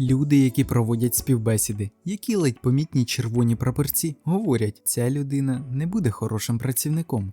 Люди, які проводять співбесіди, які ледь помітні червоні прапорці, говорять, ця людина не буде хорошим працівником.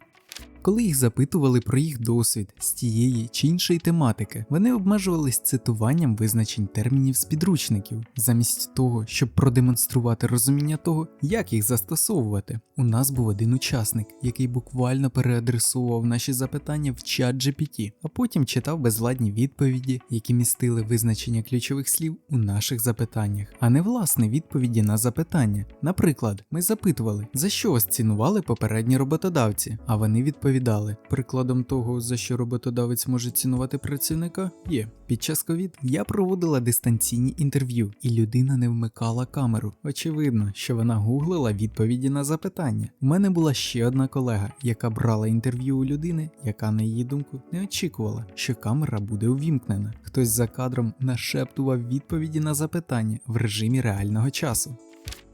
Коли їх запитували про їх досвід з тієї чи іншої тематики, вони обмежувались цитуванням визначень термінів з підручників, замість того, щоб продемонструвати розуміння того, як їх застосовувати. У нас був один учасник, який буквально переадресовував наші запитання в чат GPT, а потім читав безладні відповіді, які містили визначення ключових слів у наших запитаннях, а не власне відповіді на запитання. Наприклад, ми запитували, за що вас цінували попередні роботодавці, а вони відповідали. Прикладом того, за що роботодавець може цінувати працівника, є. Під час ковід я проводила дистанційні інтерв'ю, і людина не вмикала камеру. Очевидно, що вона гуглила відповіді на запитання. У мене була ще одна колега, яка брала інтерв'ю у людини, яка, на її думку, не очікувала, що камера буде увімкнена. Хтось за кадром нашептував відповіді на запитання в режимі реального часу.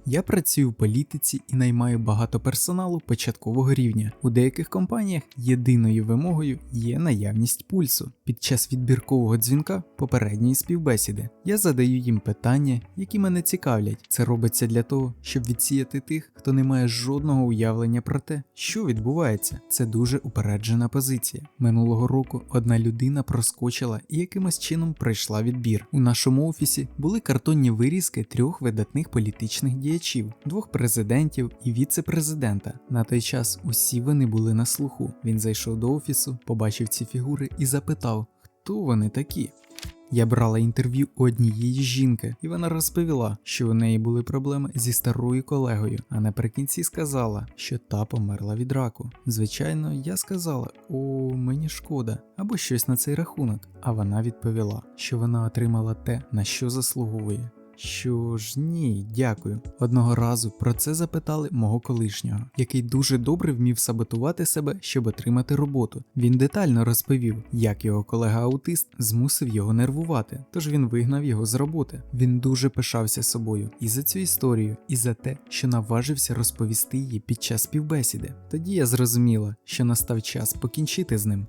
Я працюю в політиці і наймаю багато персоналу початкового рівня. У деяких компаніях єдиною вимогою є наявність пульсу. Під час відбіркового дзвінка попередньої співбесіди я задаю їм питання, які мене цікавлять. Це робиться для того, щоб відсіяти тих, хто не має жодного уявлення про те, що відбувається. Це дуже упереджена позиція. Минулого року одна людина проскочила і якимось чином пройшла відбір. У нашому офісі були картонні вирізки трьох видатних політичних діячів діячів, двох президентів і віце-президента. На той час усі вони були на слуху. Він зайшов до офісу, побачив ці фігури і запитав, хто вони такі. Я брала інтерв'ю у однієї жінки, і вона розповіла, що у неї були проблеми зі старою колегою, а наприкінці сказала, що та померла від раку. Звичайно, я сказала: О, мені шкода, або щось на цей рахунок. А вона відповіла, що вона отримала те, на що заслуговує. Що ж ні, дякую. Одного разу про це запитали мого колишнього, який дуже добре вмів саботувати себе, щоб отримати роботу. Він детально розповів, як його колега-аутист змусив його нервувати, тож він вигнав його з роботи. Він дуже пишався собою і за цю історію, і за те, що наважився розповісти її під час співбесіди. Тоді я зрозуміла, що настав час покінчити з ним.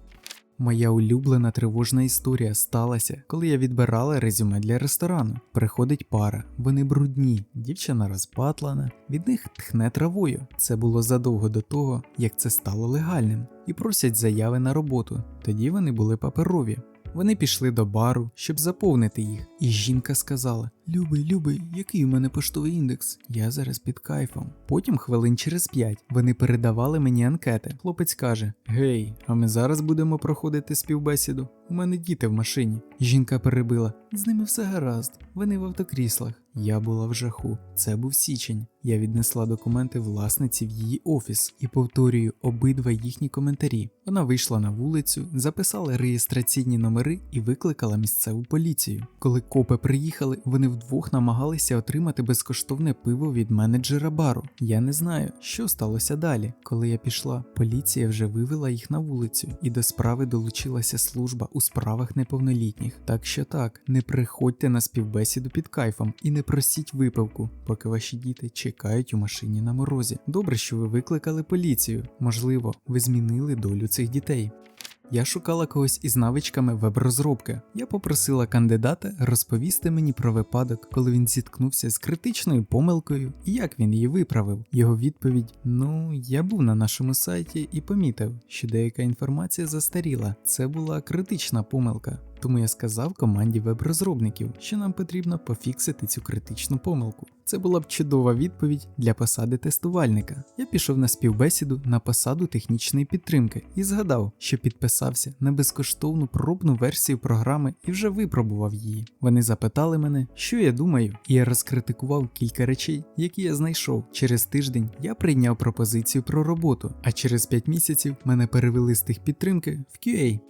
Моя улюблена тривожна історія сталася, коли я відбирала резюме для ресторану. Приходить пара, вони брудні, дівчина розпатлана, від них тхне травою. Це було задовго до того, як це стало легальним, і просять заяви на роботу. Тоді вони були паперові. Вони пішли до бару, щоб заповнити їх, і жінка сказала: Любий, любий, який у мене поштовий індекс? Я зараз під кайфом. Потім, хвилин через п'ять, вони передавали мені анкети. Хлопець каже: Гей, а ми зараз будемо проходити співбесіду. У мене діти в машині. Жінка перебила: з ними все гаразд, вони в автокріслах. Я була в жаху. Це був січень. Я віднесла документи власниці в її офіс і повторюю обидва їхні коментарі. Вона вийшла на вулицю, записала реєстраційні номери і викликала місцеву поліцію. Коли копи приїхали, вони вдвох намагалися отримати безкоштовне пиво від менеджера бару. Я не знаю, що сталося далі. Коли я пішла, поліція вже вивела їх на вулицю, і до справи долучилася служба у справах неповнолітніх. Так що так, не приходьте на співбесіду під кайфом і не просіть випивку, поки ваші діти чекають у машині на морозі. Добре, що ви викликали поліцію. Можливо, ви змінили долю цих дітей. Я шукала когось із навичками веб-розробки. Я попросила кандидата розповісти мені про випадок, коли він зіткнувся з критичною помилкою і як він її виправив. Його відповідь: Ну, я був на нашому сайті і помітив, що деяка інформація застаріла. Це була критична помилка. Тому я сказав команді веб-розробників, що нам потрібно пофіксити цю критичну помилку. Це була б чудова відповідь для посади тестувальника. Я пішов на співбесіду на посаду технічної підтримки і згадав, що підписався на безкоштовну пробну версію програми і вже випробував її. Вони запитали мене, що я думаю, і я розкритикував кілька речей, які я знайшов. Через тиждень я прийняв пропозицію про роботу, а через 5 місяців мене перевели з техпідтримки в QA.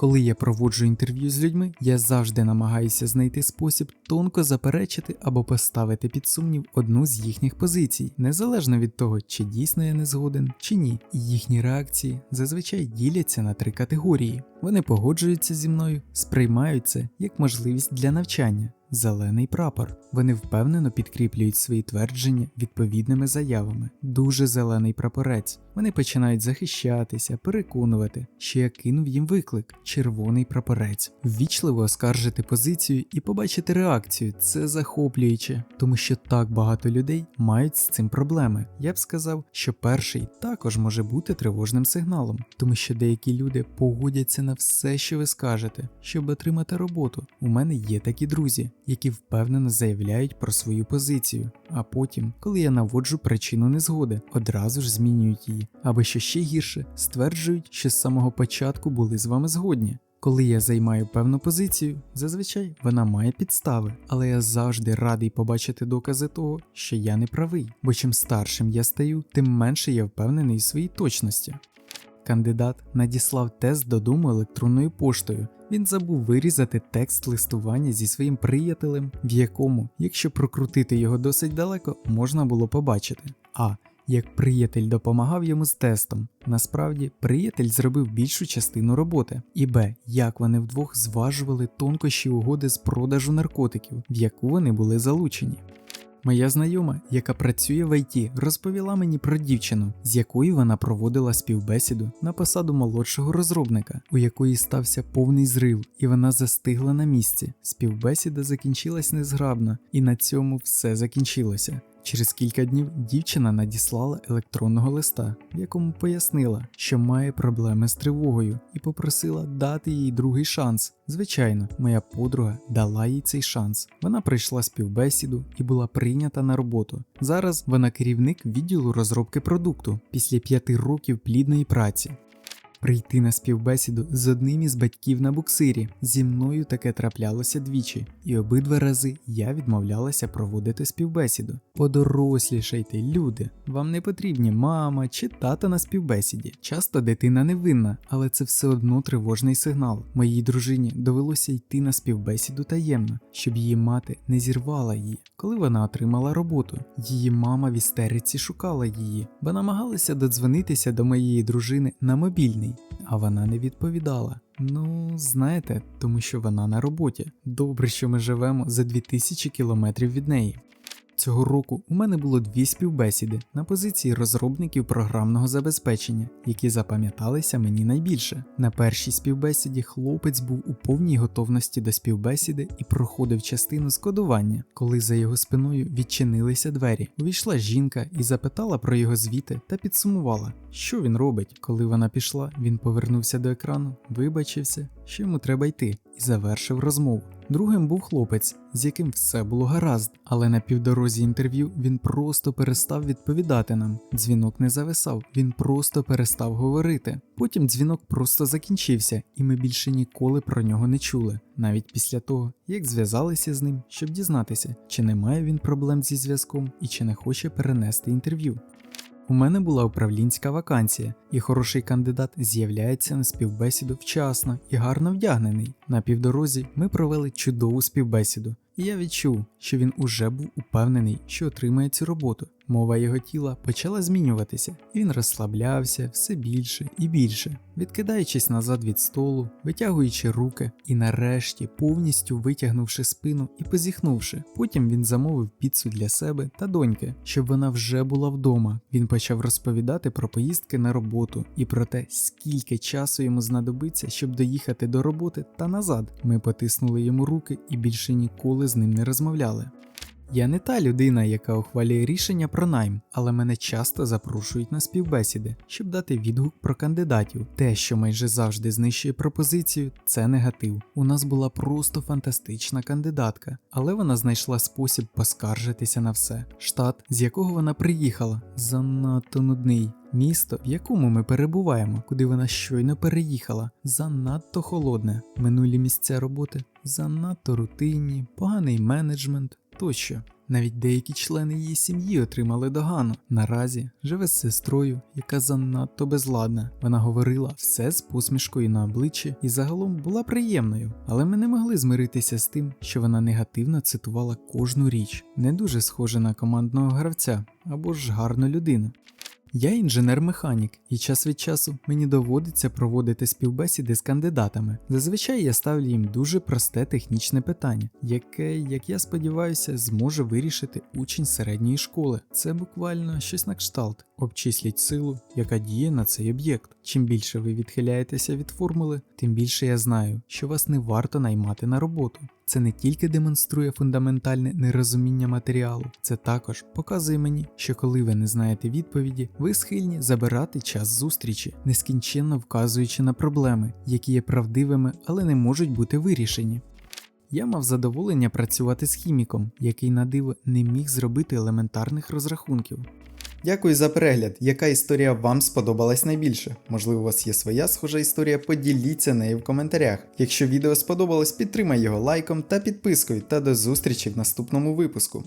Коли я проводжу інтерв'ю з людьми, я завжди намагаюся знайти спосіб тонко заперечити або поставити під сумнів одну з їхніх позицій, незалежно від того, чи дійсно я не згоден, чи ні. Їхні реакції зазвичай діляться на три категорії. Вони погоджуються зі мною, сприймають це як можливість для навчання. зелений прапор. Вони впевнено підкріплюють свої твердження відповідними заявами. Дуже зелений прапорець. Вони починають захищатися, переконувати, що я кинув їм виклик червоний прапорець. Ввічливо оскаржити позицію і побачити реакцію це захоплююче, тому що так багато людей мають з цим проблеми. Я б сказав, що перший також може бути тривожним сигналом, тому що деякі люди погодяться на все, що ви скажете, щоб отримати роботу. У мене є такі друзі, які впевнено заявляють про свою позицію, а потім, коли я наводжу причину незгоди, одразу ж змінюють її, або що ще гірше, стверджують, що з самого початку були з вами згодні. Коли я займаю певну позицію, зазвичай вона має підстави, але я завжди радий побачити докази того, що я не правий, бо чим старшим я стаю, тим менше я впевнений у своїй точності. Кандидат надіслав тест додому електронною поштою. Він забув вирізати текст листування зі своїм приятелем, в якому, якщо прокрутити його досить далеко, можна було побачити. А. Як приятель допомагав йому з тестом. Насправді, приятель зробив більшу частину роботи. І Б. Як вони вдвох зважували тонкощі угоди з продажу наркотиків, в яку вони були залучені. Моя знайома, яка працює в ІТ, розповіла мені про дівчину, з якою вона проводила співбесіду на посаду молодшого розробника, у якої стався повний зрив, і вона застигла на місці. Співбесіда закінчилась незграбно, і на цьому все закінчилося. Через кілька днів дівчина надіслала електронного листа, в якому пояснила, що має проблеми з тривогою, і попросила дати їй другий шанс. Звичайно, моя подруга дала їй цей шанс. Вона пройшла співбесіду і була прийнята на роботу. Зараз вона керівник відділу розробки продукту після п'яти років плідної праці. Прийти на співбесіду з одним із батьків на буксирі. Зі мною таке траплялося двічі, і обидва рази я відмовлялася проводити співбесіду. Подорослішайте, люди, вам не потрібні мама чи тата на співбесіді. Часто дитина невинна, але це все одно тривожний сигнал. Моїй дружині довелося йти на співбесіду таємно, щоб її мати не зірвала її. Коли вона отримала роботу, її мама в істериці шукала її, бо намагалася додзвонитися до моєї дружини на мобільний, а вона не відповідала. Ну, знаєте, тому що вона на роботі. Добре, що ми живемо за 2000 кілометрів від неї. Цього року у мене було дві співбесіди на позиції розробників програмного забезпечення, які запам'яталися мені найбільше. На першій співбесіді хлопець був у повній готовності до співбесіди і проходив частину скодування, коли за його спиною відчинилися двері. Увійшла жінка і запитала про його звіти та підсумувала, що він робить. Коли вона пішла, він повернувся до екрану, вибачився, що йому треба йти, і завершив розмову. Другим був хлопець, з яким все було гаразд, але на півдорозі інтерв'ю він просто перестав відповідати нам. Дзвінок не зависав, він просто перестав говорити. Потім дзвінок просто закінчився, і ми більше ніколи про нього не чули, навіть після того, як зв'язалися з ним, щоб дізнатися, чи не має він проблем зі зв'язком і чи не хоче перенести інтерв'ю. У мене була управлінська вакансія, і хороший кандидат з'являється на співбесіду вчасно і гарно вдягнений. На півдорозі ми провели чудову співбесіду, і я відчув, що він уже був упевнений, що отримає цю роботу. Мова його тіла почала змінюватися, і він розслаблявся все більше і більше, відкидаючись назад від столу, витягуючи руки і нарешті повністю витягнувши спину і позіхнувши. Потім він замовив піцу для себе та доньки, щоб вона вже була вдома. Він почав розповідати про поїздки на роботу і про те, скільки часу йому знадобиться, щоб доїхати до роботи та назад. Ми потиснули йому руки і більше ніколи з ним не розмовляли. Я не та людина, яка ухвалює рішення про найм, але мене часто запрошують на співбесіди, щоб дати відгук про кандидатів. Те, що майже завжди знищує пропозицію, це негатив. У нас була просто фантастична кандидатка, але вона знайшла спосіб поскаржитися на все. Штат, з якого вона приїхала, занадто нудний. Місто, в якому ми перебуваємо, куди вона щойно переїхала, занадто холодне. Минулі місця роботи занадто рутинні, поганий менеджмент тощо. Навіть деякі члени її сім'ї отримали догану. Наразі живе з сестрою, яка занадто безладна. Вона говорила все з посмішкою на обличчі і загалом була приємною, але ми не могли змиритися з тим, що вона негативно цитувала кожну річ, не дуже схожа на командного гравця або ж гарну людину. Я інженер-механік, і час від часу мені доводиться проводити співбесіди з кандидатами. Зазвичай я ставлю їм дуже просте технічне питання, яке, як я сподіваюся, зможе вирішити учень середньої школи. Це буквально щось на кшталт. Обчисліть силу, яка діє на цей об'єкт. Чим більше ви відхиляєтеся від формули, тим більше я знаю, що вас не варто наймати на роботу. Це не тільки демонструє фундаментальне нерозуміння матеріалу, це також показує мені, що коли ви не знаєте відповіді, ви схильні забирати час зустрічі, нескінченно вказуючи на проблеми, які є правдивими, але не можуть бути вирішені. Я мав задоволення працювати з хіміком, який на диво не міг зробити елементарних розрахунків. Дякую за перегляд. Яка історія вам сподобалась найбільше? Можливо, у вас є своя схожа історія, поділіться нею в коментарях. Якщо відео сподобалось, підтримай його лайком та підпискою, та до зустрічі в наступному випуску.